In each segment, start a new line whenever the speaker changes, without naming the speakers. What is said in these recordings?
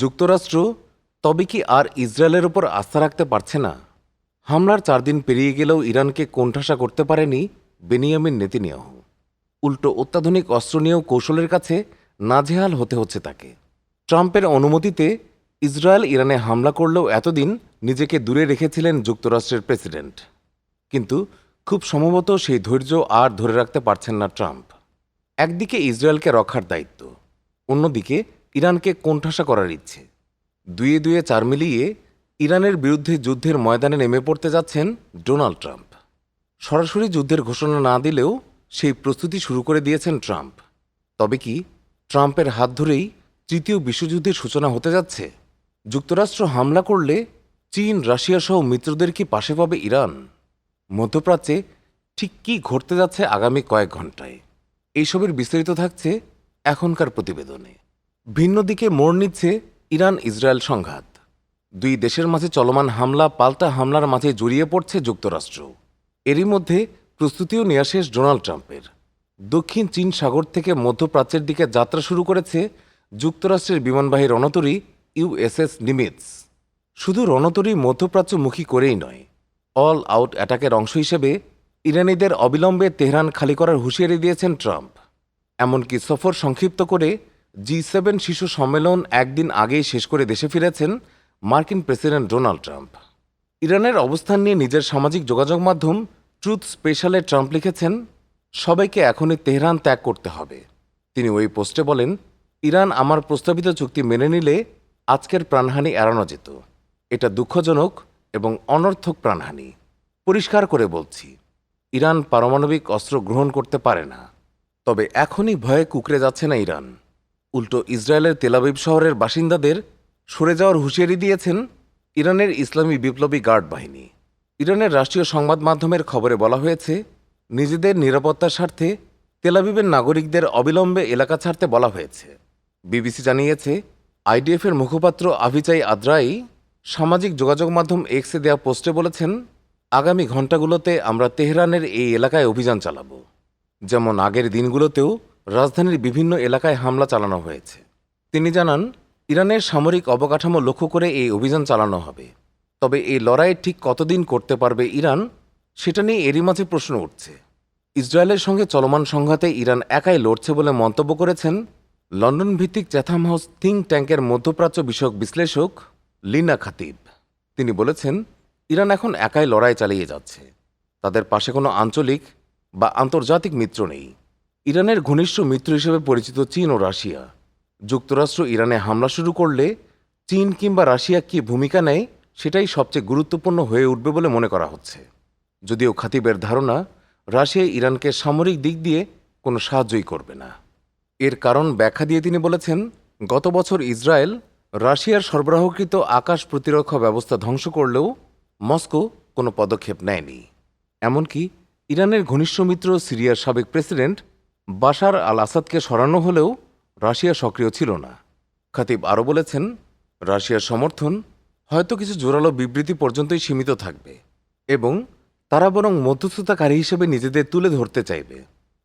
যুক্তরাষ্ট্র তবে কি আর ইসরায়েলের ওপর আস্থা রাখতে পারছে না? হামলার চার দিন পেরিয়ে গেলেও ইরানকে কোণঠাসা করতে পারেনি বেনিয়ামিন নেতিনিয়াহু। উল্টো অত্যাধুনিক অস্ত্র নিয়েও কৌশলের কাছে নাজেহাল হতে হচ্ছে তাকে। ট্রাম্পের অনুমতিতে ইসরায়েল ইরানে হামলা করলেও এতদিন নিজেকে দূরে রেখেছিলেন যুক্তরাষ্ট্রের প্রেসিডেন্ট। কিন্তু খুব সম্ভবত সেই ধৈর্য আর ধরে রাখতে পারছেন না ট্রাম্প। একদিকে ইসরায়েলকে রক্ষার দায়িত্ব, অন্যদিকে ইরানকে কোণঠাসা করার ইচ্ছে। দুয়ে দুয়ে চার মিলিয়ে ইরানের বিরুদ্ধে যুদ্ধের ময়দানে নেমে পড়তে যাচ্ছেন ডোনাল্ড ট্রাম্প। সরাসরি যুদ্ধের ঘোষণা না দিলেও সেই প্রস্তুতি শুরু করে দিয়েছেন ট্রাম্প। তবে কি ট্রাম্পের হাত ধরেই তৃতীয় বিশ্বযুদ্ধের সূচনা হতে যাচ্ছে? যুক্তরাষ্ট্র হামলা করলে চীন, রাশিয়া সহ মিত্রদের কি পাশে পাবে ইরান? মধ্যপ্রাচ্যে ঠিক কী ঘটতে যাচ্ছে আগামী কয়েক ঘন্টায় এইসবের বিস্তারিত থাকছে এখনকার প্রতিবেদনে। ভিন্ন দিকে মোড় নিচ্ছে ইরান ইসরায়েল সংঘাত। দুই দেশের মাঝে চলমান হামলা, পাল্টা হামলার মাঝে জড়িয়ে পড়ছে যুক্তরাষ্ট্র। এরই মধ্যে প্রস্তুতিও নেওয়া শেষ ডোনাল্ড ট্রাম্পের। দক্ষিণ চীন সাগর থেকে মধ্যপ্রাচ্যের দিকে যাত্রা শুরু করেছে যুক্তরাষ্ট্রের বিমানবাহী রণতরী ইউএসএস নিমিটস শুধু রণতরী মধ্যপ্রাচ্যমুখী করেই নয়, অল আউট অ্যাটাকের অংশ হিসেবে ইরানিদের অবিলম্বে তেহরান খালি করার হুঁশিয়ারি দিয়েছেন ট্রাম্প। এমনকি সফর সংক্ষিপ্ত করে জি সেভেন শিশু সম্মেলন একদিন আগেই শেষ করে দেশে ফিরেছেন মার্কিন প্রেসিডেন্ট ডোনাল্ড ট্রাম্প। ইরানের অবস্থান নিয়ে নিজের সামাজিক যোগাযোগ মাধ্যম ট্রুথ স্পেশালে ট্রাম্প লিখেছেন, সবাইকে এখনই তেহরান ত্যাগ করতে হবে। তিনি ওই পোস্টে বলেন, ইরান আমার প্রস্তাবিত চুক্তি মেনে নিলে আজকের প্রাণহানি এড়ানো যেত। এটা দুঃখজনক এবং অনর্থক প্রাণহানি। পরিষ্কার করে বলছি, ইরান পারমাণবিক অস্ত্র গ্রহণ করতে পারে না, তবে এখনই ভয়ে কুকড়ে যাচ্ছে না ইরান। উল্টো ইসরায়েলের তেলাবিব শহরের বাসিন্দাদের সরে যাওয়ার হুঁশিয়ারি দিয়েছেন ইরানের ইসলামী বিপ্লবী গার্ড বাহিনী। ইরানের রাষ্ট্রীয় সংবাদ মাধ্যমের খবরে বলা হয়েছে, নিজেদের নিরাপত্তার স্বার্থে তেলাবিবের নাগরিকদের অবিলম্বে এলাকা ছাড়তে বলা হয়েছে। বিবিসি জানিয়েছে, আইডিএফের মুখপাত্র আভিচাই আদ্রাই সামাজিক যোগাযোগ মাধ্যম এক্সে দেওয়া পোস্টে বলেছেন, আগামী ঘণ্টাগুলোতে আমরা তেহরানের এই এলাকায় অভিযান চালাবো। যেমন আগের দিনগুলোতেও রাজধানীর বিভিন্ন এলাকায় হামলা চালানো হয়েছে। তিনি জানান, ইরানের সামরিক অবকাঠামো লক্ষ্য করে এই অভিযান চালানো হবে। তবে এই লড়াই ঠিক কতদিন করতে পারবে ইরান, সেটা নিয়ে এরই মাঝে প্রশ্ন উঠছে। ইসরায়েলের সঙ্গে চলমান সংঘাতে ইরান একাই লড়ছে বলে মন্তব্য করেছেন লন্ডন ভিত্তিক চ্যাথাম হাউস থিঙ্ক ট্যাঙ্কের মধ্যপ্রাচ্য বিষয়ক বিশ্লেষক লিনা খাতিব। তিনি বলেছেন, ইরান এখন একাই লড়াই চালিয়ে যাচ্ছে। তাদের পাশে কোনো আঞ্চলিক বা আন্তর্জাতিক মিত্র নেই। ইরানের ঘনিষ্ঠ মিত্র হিসেবে পরিচিত চীন ও রাশিয়া। যুক্তরাষ্ট্র ইরানে হামলা শুরু করলে চীন কিংবা রাশিয়া কি ভূমিকা নেয় সেটাই সবচেয়ে গুরুত্বপূর্ণ হয়ে উঠবে বলে মনে করা হচ্ছে। যদিও খাতিবের ধারণা, রাশিয়া ইরানকে সামরিক দিক দিয়ে কোনো সাহায্যই করবে না। এর কারণ ব্যাখ্যা দিয়ে তিনি বলেছেন, গত বছর ইসরায়েল রাশিয়ার সরবরাহকৃত আকাশ প্রতিরক্ষা ব্যবস্থা ধ্বংস করলেও মস্কো কোনো পদক্ষেপ নেয়নি। এমনকি ইরানের ঘনিষ্ঠ মিত্র সিরিয়ার সাবেক প্রেসিডেন্ট বাশার আল আসাদকে সরানো হলেও রাশিয়া সক্রিয় ছিল না। খাতিব আরও বলেছেন, রাশিয়ার সমর্থন হয়তো কিছু জোরালো বিবৃতি পর্যন্তই সীমিত থাকবে এবং তারা বরং মধ্যস্থতাকারী হিসেবে নিজেদের তুলে ধরতে চাইবে।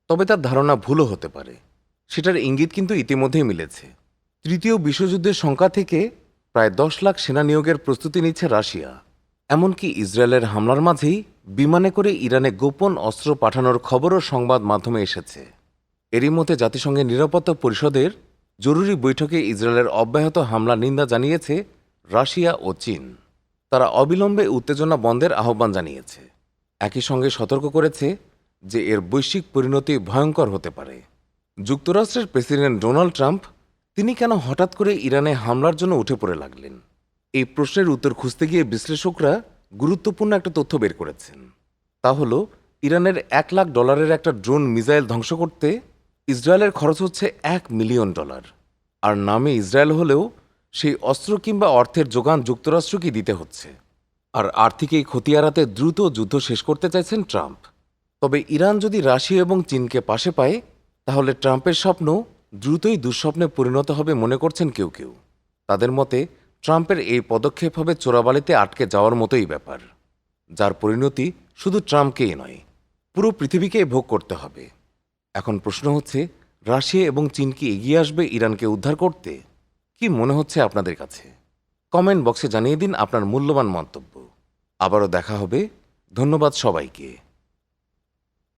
তবে তার ধারণা ভুলও হতে পারে। সেটার ইঙ্গিত কিন্তু ইতিমধ্যেই মিলেছে। তৃতীয় বিশ্বযুদ্ধের সংখ্যা থেকে প্রায় দশ লাখ সেনা নিয়োগের প্রস্তুতি নিচ্ছে রাশিয়া। এমনকি ইসরায়েলের হামলার মাঝেই বিমানে করে ইরানে গোপন অস্ত্র পাঠানোর খবরও সংবাদ মাধ্যমে এসেছে। এরই মধ্যে জাতিসংঘের নিরাপত্তা পরিষদের জরুরি বৈঠকে ইসরায়েলের অব্যাহত হামলা নিন্দা জানিয়েছে রাশিয়া ও চীন। তারা অবিলম্বে উত্তেজনা বন্ধের আহ্বান জানিয়েছে। একই সঙ্গে সতর্ক করেছে যে এর বৈশ্বিক পরিণতি ভয়ঙ্কর হতে পারে। যুক্তরাষ্ট্রের প্রেসিডেন্ট ডোনাল্ড ট্রাম্প, তিনি কেন হঠাৎ করে ইরানে হামলার জন্য উঠে পড়ে লাগলেন? এই প্রশ্নের উত্তর খুঁজতে গিয়ে বিশ্লেষকরা গুরুত্বপূর্ণ একটা তথ্য বের করেছেন। তা হল, ইরানের এক লাখ ডলারের একটা ড্রোন মিসাইল ধ্বংস করতে ইসরায়েলের খরচ হচ্ছে এক মিলিয়ন ডলার। আর নামে ইসরায়েল হলেও সেই অস্ত্র কিংবা অর্থের যোগান যুক্তরাষ্ট্রকে দিতে হচ্ছে? আর আর্থিক এই ক্ষতি এড়াতে দ্রুত যুদ্ধ শেষ করতে চাইছেন ট্রাম্প। তবে ইরান যদি রাশিয়া এবং চীনকে পাশে পায়, তাহলে ট্রাম্পের স্বপ্ন দ্রুতই দুঃস্বপ্নে পরিণত হবে মনে করছেন কেউ কেউ। তাদের মতে, ট্রাম্পের এই পদক্ষেপ হবে চোরাবালিতে আটকে যাওয়ার মতোই ব্যাপার। যার পরিণতি শুধু ট্রাম্পকেই নয়, পুরো পৃথিবীকেই ভোগ করতে হবে। এখন প্রশ্ন হচ্ছে, রাশিয়া এবং চীন কি এগিয়ে আসবে ইরানকে উদ্ধার করতে? কি মনে হচ্ছে আপনাদের কাছে? কমেন্ট বক্সে জানিয়ে দিন আপনার মূল্যবান মন্তব্য। আবারও দেখা হবে। ধন্যবাদ সবাইকে।